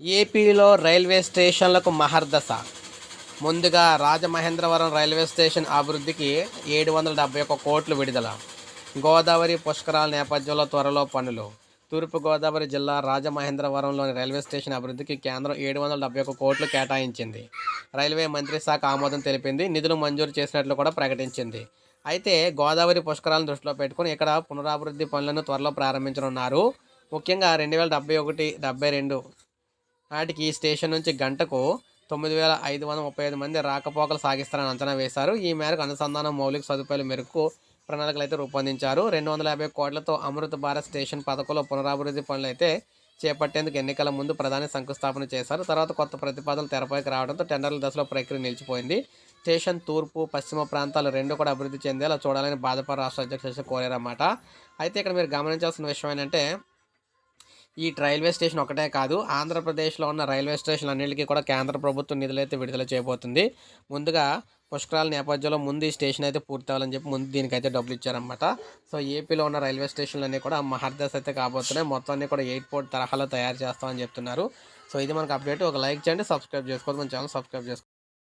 ఏపీలో రైల్వే స్టేషన్లకు మహర్దశ ముందుగా రాజమహేంద్రవరం రైల్వే స్టేషన్ అభివృద్ధికి ఏడు వందల డెబ్బై ఒక్క కోట్లు విడుదల. గోదావరి పుష్కరాల నేపథ్యంలో త్వరలో పనులు. తూర్పుగోదావరి జిల్లా రాజమహేంద్రవరంలోని రైల్వే స్టేషన్ అభివృద్ధికి కేంద్రం ఏడు వందల డెబ్బై ఒక్క కోట్లు కేటాయించింది. రైల్వే మంత్రి శాఖ ఆమోదం తెలిపింది. నిధులు మంజూరు చేసినట్లు కూడా ప్రకటించింది. అయితే గోదావరి పుష్కరాలను దృష్టిలో పెట్టుకుని ఇక్కడ పునరాభివృద్ధి పనులను త్వరలో ప్రారంభించనున్నారు. ముఖ్యంగా రెండు వేల డెబ్బై ఒకటి డెబ్బై రెండు నాటికి ఈ స్టేషన్ నుంచి గంటకు తొమ్మిది వేల ఐదు వందల ముప్పై ఐదు మంది రాకపోకలు సాగిస్తారని అంచనా వేశారు. ఈ మేరకు అనుసంధానం మౌలిక సదుపాయాల మేరకు ప్రణాళికలు అయితే రూపొందించారు. రెండు వందల యాభై కోట్లతో అమృత భారత్ స్టేషన్ పథకంలో పునరాభివృద్ధి పనులు అయితే చేపట్టేందుకు ఎన్నికల ముందు ప్రధాని శంకుస్థాపన చేశారు. తర్వాత కొత్త ప్రతిపాదనలు తెరపైకి రావడంతో టెండర్ల దశలో ప్రక్రియ నిలిచిపోయింది. స్టేషన్ తూర్పు పశ్చిమ ప్రాంతాలు రెండు కూడా అభివృద్ధి చెందేలా చూడాలని భాజపా రాష్ట్ర అధ్యక్షుడు కోరారన్నమాట. అయితే ఇక్కడ మీరు గమనించాల్సిన విషయం ఏంటంటే ఈ రైల్వే స్టేషన్ ఒకటే కాదు ఆంధ్రప్రదేశ్లో ఉన్న రైల్వే స్టేషన్ అన్నింటికీ కూడా కేంద్ర ప్రభుత్వం నిధులైతే విడుదల చేయబోతుంది. ముందుగా పుష్కరాల నేపథ్యంలో ముందు ఈ స్టేషన్ అయితే పూర్తి అవ్వాలని చెప్పి ముందు దీనికైతే డబ్బులు ఇచ్చారన్నమాట. సో ఏపీలో ఉన్న రైల్వే స్టేషన్లు అన్నీ కూడా మహర్దశ అయితే కాబోతున్నాయి. మొత్తం అన్ని కూడా ఎయిర్పోర్ట్ తరహాలో తయారు చేస్తామని చెప్తున్నారు. సో ఇది మనకు అప్డేట్. ఒక లైక్ చేయండి సబ్స్క్రైబ్ చేసుకోవద్దు. మన ఛానల్ సబ్స్క్రైబ్ చేసుకోండి